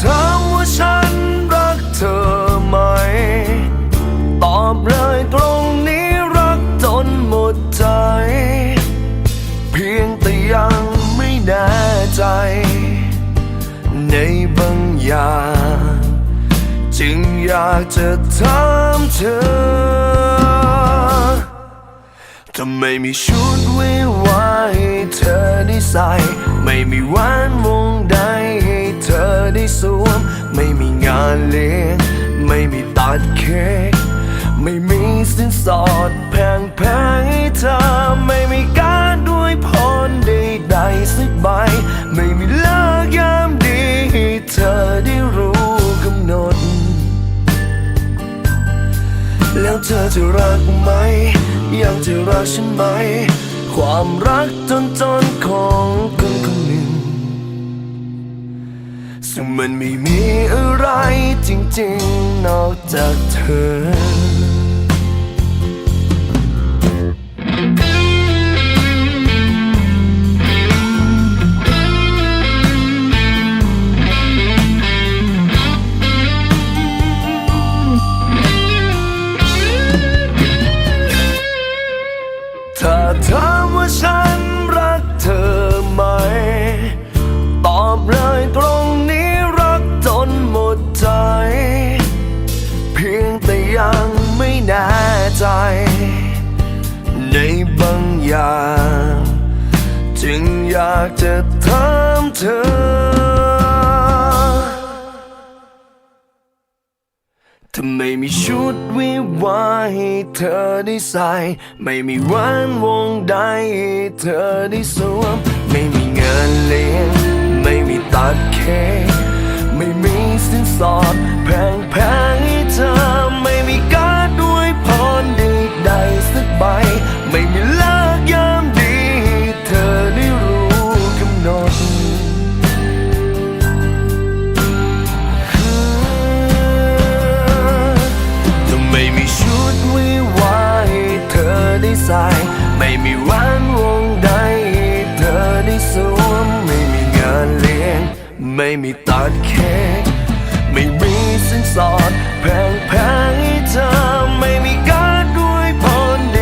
ถามว่าฉันรักเธอไหม ตอบเลยตรงนี้รักจนหมดใจ เพียงแต่ยังไม่แน่ใจ ในบางอย่าง จึงอยากจะถามเธอทำไมมีชุดวิวาให้เธอได้ใส่ ไม่มีแหวนวงใด ได้สวม ไม่มีงานเลี้ยง ไม่มีตัดเค้กไม่มีสินสอดแพงแพงๆให้เธอ ไม่มีการด้วยพรใดๆสักใบ ไม่มีเลิกยามดีให้เธอได้รู้กำหนด แล้วเธอจะรักไหม ยังจะรักฉันไหม ความรักจนจนของคนคนหนึ่ง ซึ่งมันไม่มีอะไรจริงๆ นอกจากเธอถ้าถามว่าฉันรักเธอไหม ตอบเลยตรง ยังไม่แน่ใจ ในบางอย่าง จึงอยากจะถามเธอ ทำไมมีชุดวิวาให้เธอได้ใส่ ไม่มีแหวนวงใดให้เธอได้สวม ไม่มีเงินเลี้ยง ม่มีแหวนวงใดเธอได้สวมไม่มีงานเลี้ยง ไม่มีตัดเค้กไม่มีสินสอดแพงแพงๆให้เธอไม่มีการด้วยพรใ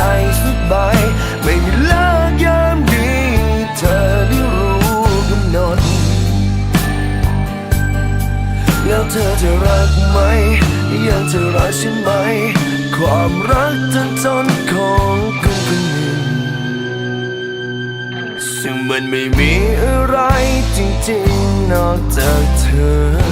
ดๆสักใบไม่มีเลิกยามดีเธอได้รู้กำหนด แล้วเธอจะรักไหมยังจะรักฉันไหม ความรักจนจนของ มันไม่มีอะไรจริงๆ นอกจากเธอ